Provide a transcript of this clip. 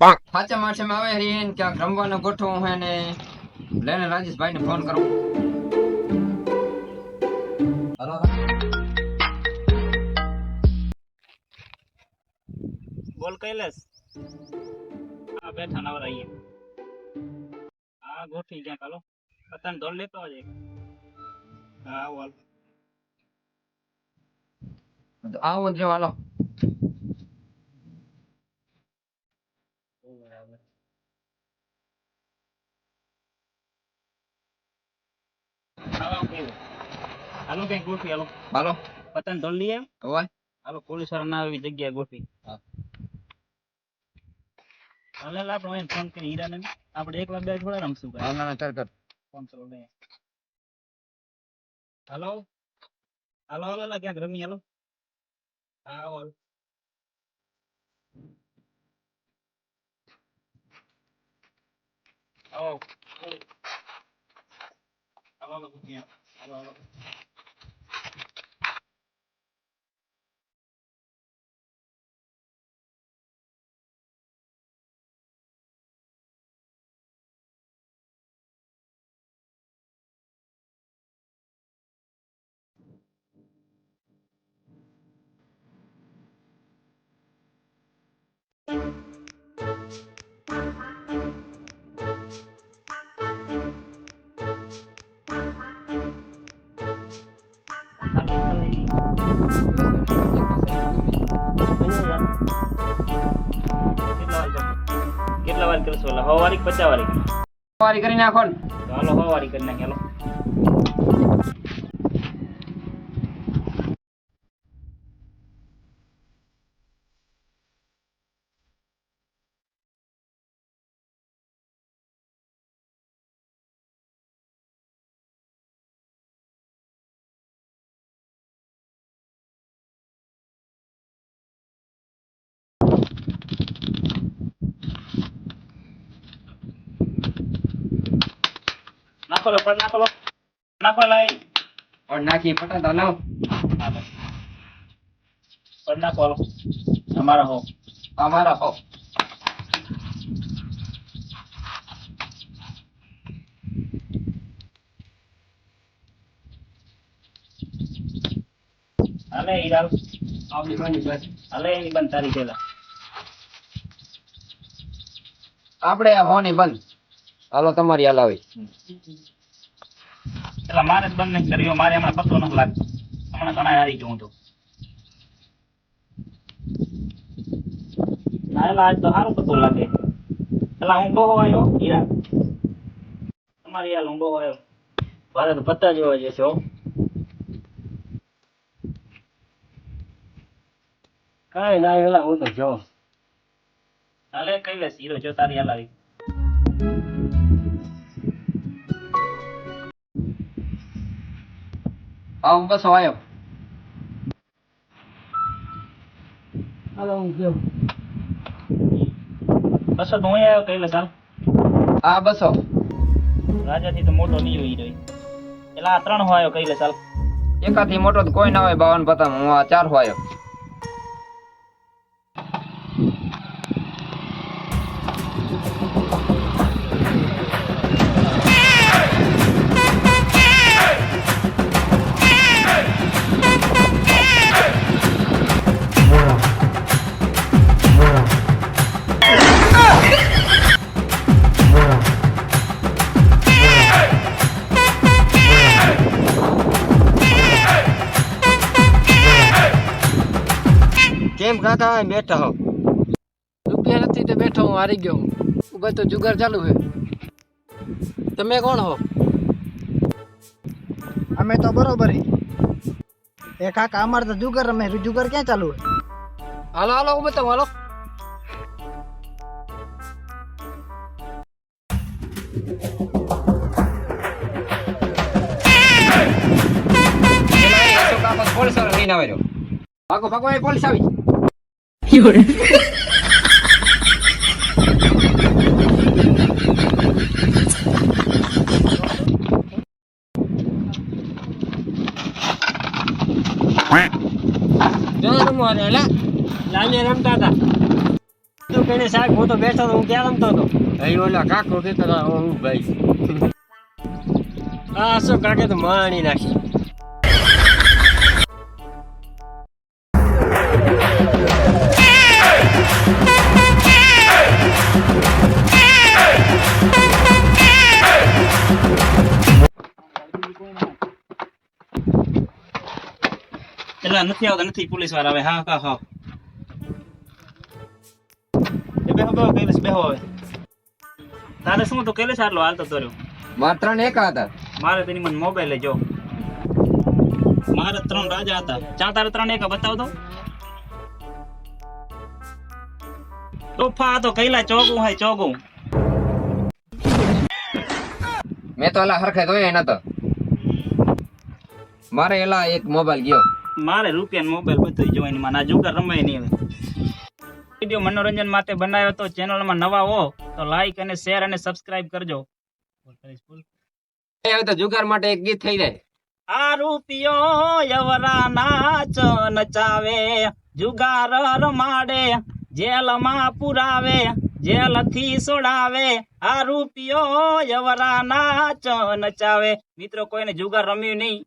સાચા માઠેમાં આવે રીન ક્યાંક રમવાનો ગોઠવું હે ને. લઈને રાજેશભાઈ ને ફોન કરું. હલો. બોલ કૈલાસ. આ બેઠા નવર આઈએ આ ગોઠવી ગયા કાલો પતંગ દોડ લેતો આજે હા બોલ આવો જ હાલો. હાલો કઈ ગોઠવી હાલો હાલો પતંગ દોડ લઈએ હોય હાલો પોલીસવાળા ના આવી જગ્યાએ ગોઠવી હા. હાલે લા આપણે એને ફોન કરી હીરાને આપણે એકલા બે થોડા રમશું કાંઈ. ના ના ચાલ કર ફોન કરો લે હાલો હાલો હાલો લા ક્યાંક રમી હાલો હા બોલ આવો હાલો હાલો પૂછીએ. હાલો હાલો કેટલા વાર કરશો? એટલે હવા વાળી કે પચાસ વાળી વારી કરી નાખો ને. હાલો હવા વાળી કરી નાખી નાખો પણ નાખો નાખો લઈ ઓર નાખી પટાતા લાવ. પણ નાખો અમારા હો. અમારા હો. અલે હીરાલ આપણી કોની બસ. અલે એની બંધ તારી પેલા આપણે આ હોની બંધ. હાલો, તમારી હાલ આવી. એટલે મારે જ બંધ નથી કર્યો, મારે હમણાં પતો નથી લાગતો. હમણાં ઘણા હારી ગયો હું તો. આજ તો સારું પતો લાગે. એટલે બહુ આવ્યો તમારી હાલ હું આવ્યો. મારે તો પત્તા જોવા જશે હો. કાંઈ ના હું તો જો હાલે, કઈ લેસ હીરો, જો તારી હાલ આવી. આવ બસ આવ્યો હાલો હું ગયો બસો તો હું આવ્યો કઈ હાલ હા બસો રાજાથી તો મોટો નહીં હોય હીરો એટલે આ ત્રણ હોય કઈ ચાલ. એકાથી મોટો તો કોઈ ના હોય બાવન પતામ હું આ ચાર આવ્યો. કેમ કાકા બેઠા હો. રૂપિયા નથી તો બેઠો હું હારી ગયો હું. ઊભા તો જુગાર ચાલુ છે. તમે કોણ હો? અમે તો બરોબર એ કાકા અમારે તો જુગાર રમે જુગાર ક્યાં ચાલુ હોય? હાલો હાલો ઊભો તો હાલો પોલીસ વાળો લઈને આવ્યો ભાગો ભાગો એ પોલીસ આવી. જો રમવા રે લા લાલે રમતા હતા તું કઈને શાક હું તો બેઠો તો હું ક્યાં રમતો હતો અહીં ઓલા કાકો કહેતો હતો, હું ભાઈ આ શું કાકે તો માણી નાખી એટલે નથી આવતા નથી પોલીસવાળા આવે. હા હા હા. બેહો બેહો કૈલેશ બેહો હવે. તારે શું તો કૈલેશ આટલો હાલતો તો માર ત્રણ એકા હતા. મારે તેની મને મોબાઈલ જો. મારે ત્રણ રાજા હતા. ચા તારે ત્રણ એક બતાવ તો. તોફા તો કૈલા ચોગું હોય ચોગું. મેં તો એલા હરખે એના નતો મારે એલા એક મોબાઈલ ગયો. મારે રૂપિયા મોબાઈલ બધું જોવાની માં ના જુગાર રમાય નહીં હવે. વીડિયો મનોરંજન માટે બનાવ્યો તો ચેનલમાં નવા હો તો લાઈક અને શેર અને સબસ્ક્રાઇબ કરજો. હવે તો જુગાર માટે એક ગીત થઈ જાય. આ રૂપિયો યવરા નાચ નચાવે જુગાર રમાડે જેલમાં પુરાવે જેલથી સોડાવે. આ રૂપિયો યવરા નાચ નચાવે મિત્રો કોઈને જુગાર રમ્યું નહીં.